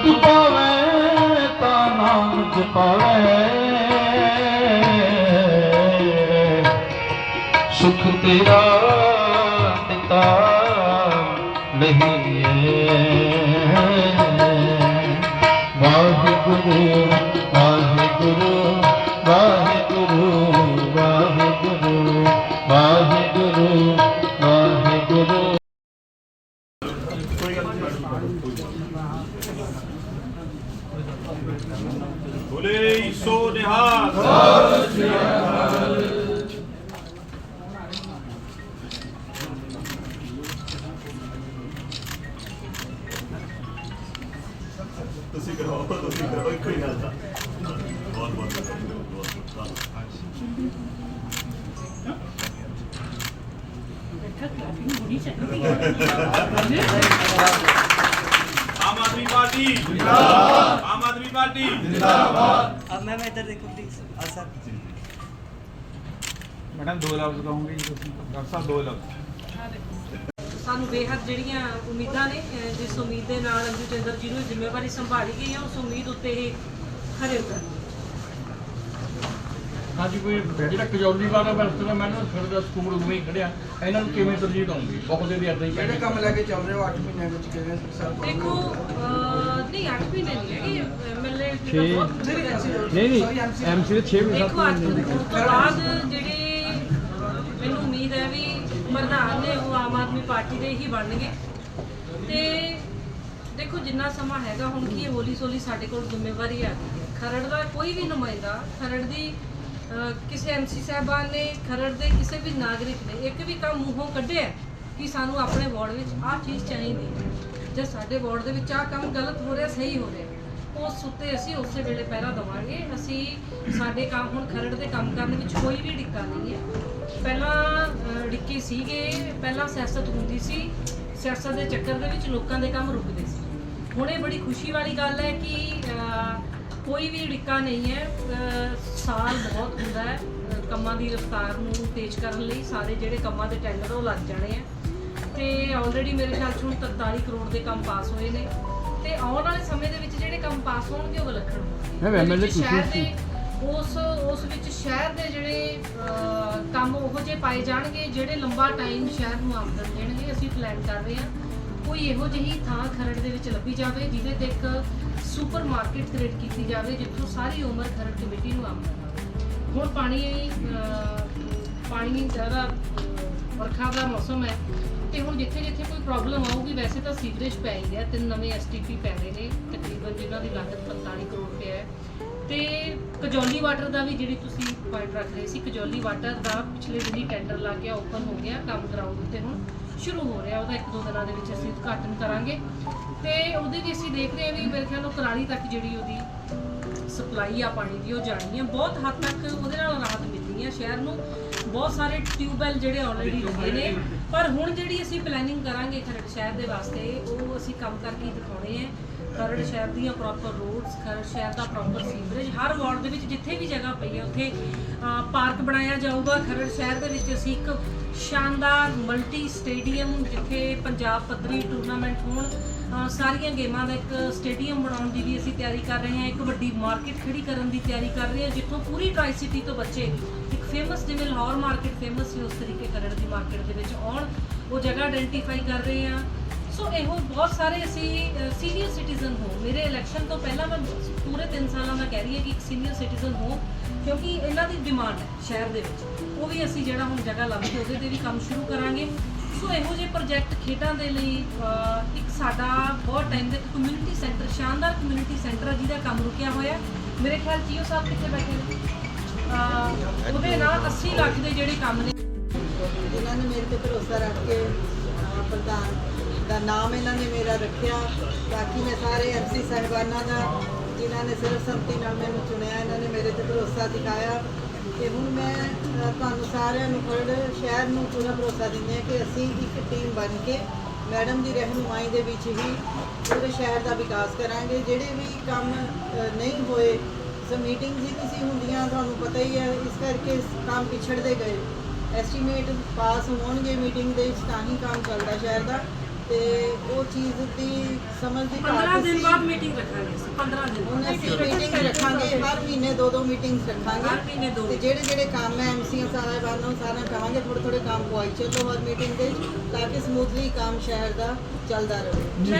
ਸੁਖ ਪਾਵੇ ਤਾਂ ਨਾਮ ਜਪਾਵੇ ਸੁਖ ਤੇਰਾ ਪਿਤਾ ਨਹੀਂ ਵਾਹਿਗੁਰੂ ਵਾਹਿਗੁਰੂ ਵਾਹਿਗੁਰੂ ਵਾਹਿਗੁਰੂ ਵਾਹਿਗੁਰੂ। ਬੋਲੇ ਸੋ ਨਿਹਾਲ। ਤੁਸੀਂ ਕਰੋ ਤੁਸੀਂ ਕਰੋ ਕੋਈ ਨਾ ਬਹੁਤ ਬਹੁਤ ਬਹੁਤ ਆਮ ਆਦਮੀ ਪਾਰਟੀ, ਜਿੰਦਾਬਾਦ। ਆਮ ਆਦਮੀ ਪਾਰਟੀ अब मैम इधर देखो प्लीज सर ਮੈਡਮ ਦੋ ਲਫ਼ਜ਼ ਕਹੋਗੇ ਜੀ ਤੁਸੀਂ ਡਾਕਟਰ ਸਾਹਿਬ ਦੋ ਲਫ਼ਜ਼ ਸਾਨੂੰ ਬੇਹੱਦ ਜਿਹੜੀਆਂ ਉਮੀਦਾਂ ਨੇ ਅਹ ਜਿਸ ਉਮੀਦ ਦੇ ਨਾਲ ਅੰਜੂ ਚੰਦਰ ਜੀ ਨੂੰ ਜ਼ਿੰਮੇਵਾਰੀ ਸੰਭਾਲੀ ਗਈ ਹੈ ਉਸ ਉਮੀਦ ਉੱਤੇ ਇਹ ਖਰੇ ਉਤਰਨ ਹਾਂਜੀ ਕੋਈ ਜਿਹੜਾ ਕਜੌਲੀ ਵਾਲਾ ਵਰਤਦਾ ਮੈਂ ਨਾ ਫਿਰ ਦਾ ਸਕੂਲ ਉਵੇਂ ਹੀ ਖੜਿਆ ਇਹਨਾਂ ਨੂੰ ਕਿਵੇਂ ਤਰਜੀਹ ਦਊਂਗੀ? ਬਹੁਤ ਦੇ ਇਦਾਂ ਹੀ ਕਿਹੜੇ ਕੰਮ ਲੈ ਕੇ ਚੱਲ ਰਹੇ ਹੋ? 8 ਮਹੀਨਿਆਂ ਵਿੱਚ ਕਿਵੇਂ ਸਰ? ਦੇਖੋ ਨਹੀਂ 8 ਮਹੀਨੇ ਨਹੀਂ ਹੈਗੇ। ਐਮਐਲਏ ਬਹੁਤ ਨਹੀਂ ਨਹੀਂ ਐਮਸੀ ਦੇ 6 ਦੇਖੋ ਅੱਜ ਤੋਂ ਬਾਅਦ ਜਿਹੜੇ ਮੈਨੂੰ ਉਮੀਦ ਹੈ ਵੀ ਪ੍ਰਧਾਨ ਨੇ ਉਹ ਆਮ ਆਦਮੀ ਪਾਰਟੀ ਦੇ ਹੀ ਬਣਨਗੇ। ਤੇ ਦੇਖੋ ਜਿੰਨਾ ਸਮਾਂ ਹੈਗਾ ਹੁਣ ਕੀ ਹੌਲੀ ਹੌਲੀ ਸਾਡੇ ਕੋਲ ਜ਼ਿੰਮੇਵਾਰੀ ਆ। ਗਈ ਹੈ ਖਰੜ ਦਾ ਕੋਈ ਵੀ ਨੁਮਾਇੰਦਾ ਖਰੜ ਦੀ ਕਿਸੇ ਐਮਸੀ ਸਾਹਿਬਾਨ ਨੇ, ਖਰੜ ਦੇ ਕਿਸੇ ਵੀ ਨਾਗਰਿਕ ਨੇ ਇੱਕ ਵੀ ਕੰਮ ਮੂੰਹੋਂ ਕੱਢਿਆ ਕਿ ਸਾਨੂੰ ਆਪਣੇ ਵਾਰਡ ਵਿੱਚ ਆਹ ਚੀਜ਼ ਚਾਹੀਦੀ ਹੈ। ਜੇ ਸਾਡੇ ਵਾਰਡ ਦੇ ਵਿੱਚ ਆਹ ਕੰਮ ਗਲਤ ਹੋ ਰਿਹਾ, ਸਹੀ ਹੋ ਰਿਹਾ ਉਸ ਉੱਤੇ ਅਸੀਂ ਉਸੇ ਵੇਲੇ ਪਹਿਰਾ ਦਵਾਂਗੇ। ਅਸੀਂ ਸਾਡੇ ਕੰਮ, ਹੁਣ ਖਰੜ ਦੇ ਕੰਮ ਕਰਨ ਵਿੱਚ ਕੋਈ ਵੀ ਡਿੱਕਾ ਨਹੀਂ ਹੈ। ਪਹਿਲਾਂ ਡਿੱਕੇ ਸੀਗੇ, ਪਹਿਲਾਂ ਸਿਆਸਤ ਹੁੰਦੀ ਸੀ। ਸਿਆਸਤ ਦੇ ਚੱਕਰ ਦੇ ਵਿੱਚ ਲੋਕਾਂ ਦੇ ਕੰਮ ਰੁਕਦੇ ਸੀ। ਹੁਣ ਇਹ ਬੜੀ ਖੁਸ਼ੀ ਵਾਲੀ ਗੱਲ ਹੈ ਕਿ ਕੋਈ ਵੀ ਡਿੱਕਾ ਨਹੀਂ ਹੈ ਸਾਲ ਬਹੁਤ ਹੁੰਦਾ ਹੈ ਕੰਮਾਂ ਦੀ ਰਫ਼ਤਾਰ ਨੂੰ ਤੇਜ਼ ਕਰਨ ਲਈ ਸਾਰੇ ਜਿਹੜੇ ਕੰਮਾਂ ਦੇ ਟੈਂਡਰ ਉਹ ਲੱਗ ਜਾਣੇ ਆ। ਤੇ ਆਲਰੇਡੀ ਮੇਰੇ ਖਿਆਲ 'ਚ ਹੁਣ 43 ਕਰੋੜ ਦੇ ਕੰਮ ਪਾਸ ਹੋਏ ਨੇ। ਤੇ ਆਉਣ ਵਾਲੇ ਸਮੇਂ ਦੇ ਵਿੱਚ ਜਿਹੜੇ ਕੰਮ ਪਾਸ ਹੋਣਗੇ ਉਹ ਵਿਲੱਖਣ ਹੋਣਗੇ। ਵਿੱਚ ਸ਼ਹਿਰ ਤੁਸੀਂ ਦੇ ਉਸ ਉਸ ਵਿੱਚ ਸ਼ਹਿਰ ਦੇ ਜਿਹੜੇ ਕੰਮ ਉਹੋ ਜਿਹੇ ਪਾਏ ਜਾਣਗੇ ਜਿਹੜੇ ਲੰਬਾ ਟਾਈਮ ਸ਼ਹਿਰ ਨੂੰ ਆਮਦਨ ਦੇਣਗੇ ਅਸੀਂ ਪਲਾਨ ਕਰ ਰਹੇ ਹਾਂ। ਕੋਈ ਇਹੋ ਜਿਹੀ ਥਾਂ ਖਰੜ ਦੇ ਵਿੱਚ ਲੱਭੀ ਜਾਵੇ ਜਿਹਦੇ ਤੇ ਇੱਕ ਸੁਪਰ ਮਾਰਕੀਟ ਕ੍ਰੀਏਟ ਕੀਤੀ ਜਾਵੇ ਜਿੱਥੋਂ ਸਾਰੀ ਉਮਰ ਖਰੜ ਕਮੇਟੀ ਨੂੰ ਆਮਦਨ ਆਵੇ ਹੁਣ ਪਾਣੀ ਪਾਣੀ ਜ਼ਿਆਦਾ ਵਰਖਾ ਦਾ ਮੌਸਮ ਹੈ ਤੇ ਹੁਣ ਜਿੱਥੇ ਜਿੱਥੇ ਕੋਈ ਪ੍ਰੋਬਲਮ ਆਊਗੀ, ਵੈਸੇ ਤਾਂ ਸੀਵਰੇਜ ਪੈ ਹੀ ਗਿਆ, ਤਿੰਨ ਨਵੇਂ ਐਸਟੀਪੀ ਪੈ ਰਹੇ ਨੇ, ਤਕਰੀਬਨ ਜਿਨ੍ਹਾਂ ਦੀ ਲਾਗਤ 45 ਕਰੋੜ ਰੁਪਏ ਹੈ। ਤੇ ਕਜੌਲੀ ਵਾਟਰ ਦਾ ਵੀ ਜਿਹੜੀ ਤੁਸੀਂ ਪੁਆਇੰਟ ਰੱਖ ਰਹੇ ਸੀ, ਕਜੌਲੀ ਵਾਟਰ ਦਾ ਪਿਛਲੇ ਦਿਨੀ ਟੈਂਡਰ ਲੱਗ ਗਿਆ ਓਪਨ ਹੋ ਗਿਆ, ਕੰਮ ਗਰਾਊਂਡ ਉੱਤੇ ਹੁਣ। ਸ਼ੁਰੂ ਹੋ ਰਿਹਾ ਉਹਦਾ ਇੱਕ ਦੋ ਦਿਨਾਂ ਦੇ ਵਿੱਚ ਅਸੀਂ ਉਦਘਾਟਨ ਕਰਾਂਗੇ। ਤੇ ਉਹਦੇ ਵੀ ਅਸੀਂ ਦੇਖ ਰਹੇ ਹਾਂ ਵੀ ਮੇਰੇ ਖਿਆਲ ਨਾਲ ਕਰਾਲੀ ਤੱਕ ਜਿਹੜੀ ਉਹਦੀ ਸਪਲਾਈ ਆ ਪਾਣੀ ਦੀ ਉਹ ਜਾਣੀ ਹੈ ਬਹੁਤ ਹੱਦ ਤੱਕ ਉਹਦੇ ਨਾਲ ਰਾਹਤ ਮਿਲਣੀ ਹੈ ਸ਼ਹਿਰ ਨੂੰ। ਬਹੁਤ ਸਾਰੇ ਟਿਊਬਵੈਲ ਜਿਹੜੇ ਆਲਰੇਡੀ ਲੱਗੇ ਨੇ। ਪਰ ਹੁਣ ਜਿਹੜੀ ਅਸੀਂ ਪਲੈਨਿੰਗ ਕਰਾਂਗੇ ਖਰੜ ਸ਼ਹਿਰ ਦੇ ਵਾਸਤੇ ਉਹ ਅਸੀਂ ਕੰਮ ਕਰਕੇ ਦਿਖਾਉਣੇ ਹੈ ਖਰੜ ਸ਼ਹਿਰ ਦੀਆਂ ਪ੍ਰੋਪਰ ਰੋਡਸ ਖਰੜ ਸ਼ਹਿਰ ਦਾ ਪ੍ਰੋਪਰ ਸੀਵਰੇਜ ਹਰ ਵਾਰਡ ਦੇ ਵਿੱਚ ਜਿੱਥੇ ਵੀ ਜਗ੍ਹਾ ਪਈ ਹੈ, ਉੱਥੇ ਪਾਰਕ ਬਣਾਇਆ ਜਾਊਗਾ। ਖਰੜ ਸ਼ਹਿਰ ਦੇ ਵਿੱਚ ਅਸੀਂ ਇੱਕ ਸ਼ਾਨਦਾਰ ਮਲਟੀ ਸਟੇਡੀਅਮ ਜਿੱਥੇ ਪੰਜਾਬ ਪੱਧਰੀ ਟੂਰਨਾਮੈਂਟ ਹੋਣ ਸਾਰੀਆਂ ਗੇਮਾਂ ਦਾ ਇੱਕ ਸਟੇਡੀਅਮ ਬਣਾਉਣ ਦੀ ਵੀ ਅਸੀਂ ਤਿਆਰੀ ਕਰ ਰਹੇ ਹਾਂ। ਇੱਕ ਵੱਡੀ ਮਾਰਕੀਟ ਖੜੀ ਕਰਨ ਦੀ ਤਿਆਰੀ ਕਰ ਰਹੇ ਹਾਂ, ਜਿੱਥੋਂ ਪੂਰੀ ਟਰਾਈ ਸਿਟੀ ਤੋਂ ਬੱਚੇ ਇੱਕ ਫੇਮਸ ਜਿਵੇਂ ਲਾਹੌਰ ਮਾਰਕੀਟ ਫੇਮਸ ਸੀ ਉਸ ਤਰੀਕੇ ਖਰੜ ਦੀ ਮਾਰਕੀਟ ਦੇ ਵਿੱਚ ਆਉਣ। ਉਹ ਜਗ੍ਹਾ ਆਇਡੈਂਟੀਫਾਈ ਕਰ ਰਹੇ ਹਾਂ। ਸੋ ਇਹੋ ਬਹੁਤ ਸਾਰੇ ਅਸੀਂ ਸੀਨੀਅਰ ਸਿਟੀਜ਼ਨ ਹੋ। ਮੇਰੇ ਇਲੈਕਸ਼ਨ ਤੋਂ ਪਹਿਲਾਂ ਮੈਂ ਪੂਰੇ 3 ਸਾਲਾਂ ਦਾ ਕਹਿ ਰਹੀ ਹਾਂ ਕਿ ਇੱਕ ਸੀਨੀਅਰ ਸਿਟੀਜ਼ਨ ਹੋ, ਕਿਉਂਕਿ ਇਹਨਾਂ ਦੀ ਡਿਮਾਂਡ ਹੈ ਸ਼ਹਿਰ ਦੇ ਵਿੱਚ। ਉਹ ਵੀ ਅਸੀਂ ਜਿਹੜਾ ਹੁਣ ਜਗ੍ਹਾ ਲੱਭ ਕੇ ਉਹਦੇ ਤੇ ਵੀ ਕੰਮ ਸ਼ੁਰੂ ਕਰਾਂਗੇ। ਸੋ ਇਹੋ ਜਿਹੇ ਪ੍ਰੋਜੈਕਟ ਖੇਡਾਂ ਦੇ ਲਈ ਇੱਕ ਸਾਡਾ ਬਹੁਤ ਟਾਈਮ ਦੇ ਕਮਿਊਨਿਟੀ ਸੈਂਟਰ ਸ਼ਾਨਦਾਰ ਕਮਿਊਨਿਟੀ ਸੈਂਟਰ ਆ ਜਿਹਦਾ ਕੰਮ ਰੁਕਿਆ ਹੋਇਆ। ਮੇਰੇ ਖਿਆਲ ਜੀਓ ਸਾਹਿਬ ਕਿੱਥੇ ਬੈਠੇ ਨੇ? ਉਹਦੇ ਨਾਲ 80 ਲੱਖ ਦੇ ਜਿਹੜੇ ਕੰਮ ਨੇ। ਇਹਨਾਂ ਨੇ ਮੇਰੇ ਤੇ ਭਰੋਸਾ ਰੱਖ ਕੇ ਪ੍ਰਧਾਨ ਦਾ ਨਾਮ ਇਹਨਾਂ ਨੇ ਮੇਰਾ ਰੱਖਿਆ। ਬਾਕੀ ਮੈਂ ਸਾਰੇ ਐਮਸੀ ਸਾਹਿਬਾਨਾਂ ਦਾ, ਜਿਨ੍ਹਾਂ ਨੇ ਸਰਬਸੰਮਤੀ ਨਾਲ ਮੈਨੂੰ ਚੁਣਿਆ, ਇਹਨਾਂ ਨੇ ਮੇਰੇ ਤੇ ਭਰੋਸਾ ਦਿਖਾਇਆ ਤੇ ਹੁਣ ਮੈਂ ਤੁਹਾਨੂੰ ਸਾਰਿਆਂ ਨੂੰ ਖਰੜ ਸ਼ਹਿਰ ਨੂੰ ਪੂਰਾ ਭਰੋਸਾ ਦਿੰਦੇ ਹਾਂ ਕਿ ਅਸੀਂ ਇੱਕ ਟੀਮ ਬਣ ਕੇ ਮੈਡਮ ਦੀ ਰਹਿਨੁਮਾਈ ਦੇ ਵਿੱਚ ਹੀ ਪੂਰੇ ਸ਼ਹਿਰ ਦਾ ਵਿਕਾਸ ਕਰਾਂਗੇ। ਜਿਹੜੇ ਵੀ ਕੰਮ ਨਹੀਂ ਹੋਏ, ਸੋ ਮੀਟਿੰਗਸ ਹੀ ਨਹੀਂ ਸੀ ਹੁੰਦੀਆਂ, ਤੁਹਾਨੂੰ ਪਤਾ ਹੀ ਹੈ, ਇਸ ਕਰਕੇ ਕੰਮ ਪਿਛੜਦੇ ਗਏ। ਐਸਟੀਮੇਟ ਪਾਸ ਹੋਣਗੇ ਮੀਟਿੰਗ ਦੇ ਵਿੱਚ, ਤਾਂ ਹੀ ਕੰਮ ਚੱਲਦਾ ਸ਼ਹਿਰ ਦਾ। ਤੇ ਉਹ ਚੀਜ਼ ਦੀ ਸਮਝ ਦੀ 15 ਘਾਟ ਦਿਨ। ਬਾਅਦ ਮੀਟਿੰਗ ਰੱਖਾਂਗੇ ਅਸੀਂ 15 ਦਿਨ ਹੁਣ ਅਸੀਂ ਮੀਟਿੰਗ ਰੱਖਾਂਗੇ। ਹਰ ਮਹੀਨੇ ਦੋ ਦੋ ਮੀਟਿੰਗਸ ਰੱਖਾਂਗੇ। ਹਰ ਮਹੀਨੇ ਦੋ ਤੇ ਜਿਹੜੇ ਜਿਹੜੇ ਕੰਮ ਹੈ ਐਮਸੀਆਂ ਸਾਹਿਬਾਨ ਨੂੰ ਸਾਰਾ ਕਹਾਂਗੇ ਥੋੜੇ ਥੋੜੇ ਕੰਮ ਪੁਆਈ ਚੱਲੋ ਹਰ ਮੀਟਿੰਗ ਦੇ ਤਾਂ ਕਿ ਸਮੂਥਲੀ ਕੰਮ ਸ਼ਹਿਰ ਦਾ ਚੱਲਦਾ ਰਹੇ।